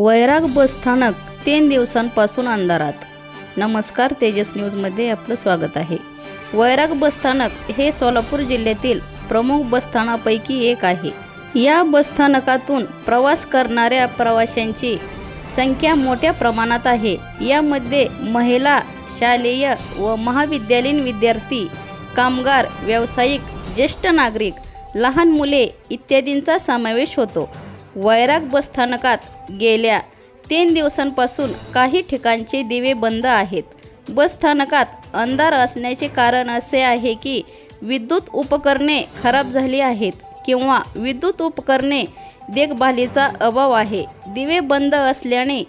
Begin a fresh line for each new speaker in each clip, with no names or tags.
वैराग बसस्थानक तीन दिवसांपासून अंधारात. नमस्कार तेजस न्यूजमध्ये आपलं स्वागत आहे. वैराग बसस्थानक हे सोलापूर जिल्ह्यातील प्रमुख बसस्थानापैकी एक आहे. या बसस्थानकातून प्रवास करणाऱ्या प्रवाशांची संख्या मोठ्या प्रमाणात आहे. यामध्ये महिला शालेय व महाविद्यालयीन विद्यार्थी कामगार व्यावसायिक ज्येष्ठ नागरिक लहान मुले इत्यादींचा समावेश होतो. वैराग बसस्थानकात गेल्या तीन दिवसांपासून काही ठिकाणचे दिवे बंद आहेत. बसस्थानकात अंधार असण्याचे कारण असे आहे की विद्युत उपकरणे खराब झाली आहेत किंवा विद्युत उपकरणे देखभालीचा अभाव आहे. दिवे बंद असल्याने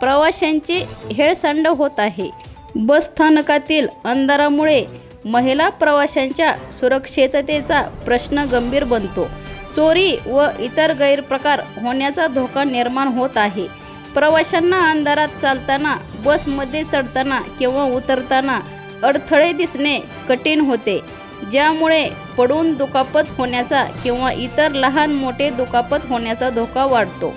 प्रवाशांची हेळसांड होत आहे. बसस्थानकातील अंधारामुळे महिला प्रवाशांच्या सुरक्षिततेचा प्रश्न गंभीर बनतो. चोरी व इतर गैरप्रकार होण्याचा धोका निर्माण होत आहे. प्रवाशांना अंधारात चालताना बसमध्ये चढताना किंवा उतरताना अडथळे दिसणे कठीण होते ज्यामुळे पडून दुखापत होण्याचा किंवा इतर लहान मोठे दुखापत होण्याचा धोका वाढतो.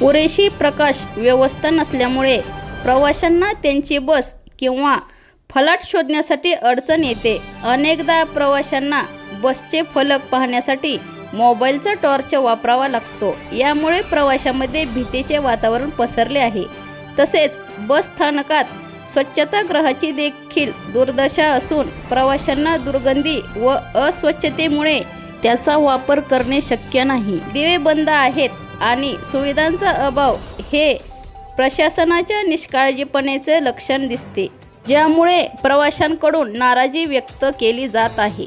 पुरेशी प्रकाश व्यवस्था नसल्यामुळे प्रवाशांना त्यांची बस किंवा फलाट शोधण्यासाठी अडचण येते. अनेकदा प्रवाशांना बसचे फलक पाहण्यासाठी मोबाईलचा टॉर्च वापरावा लागतो. यामुळे प्रवाशामध्ये भीतीचे वातावरण पसरले आहे. तसेच बस स्थानकात स्वच्छतागृहाची देखील दुर्दशा असून प्रवाशांना दुर्गंधी व अस्वच्छतेमुळे त्याचा वापर करणे शक्य नाही. दिवे बंद आहेत आणि सुविधांचा अभाव हे प्रशासनाच्या निष्काळजीपणेचे लक्षण दिसते. ज्यामुळे प्रवाशांकडून नाराजी व्यक्त केली जात आहे.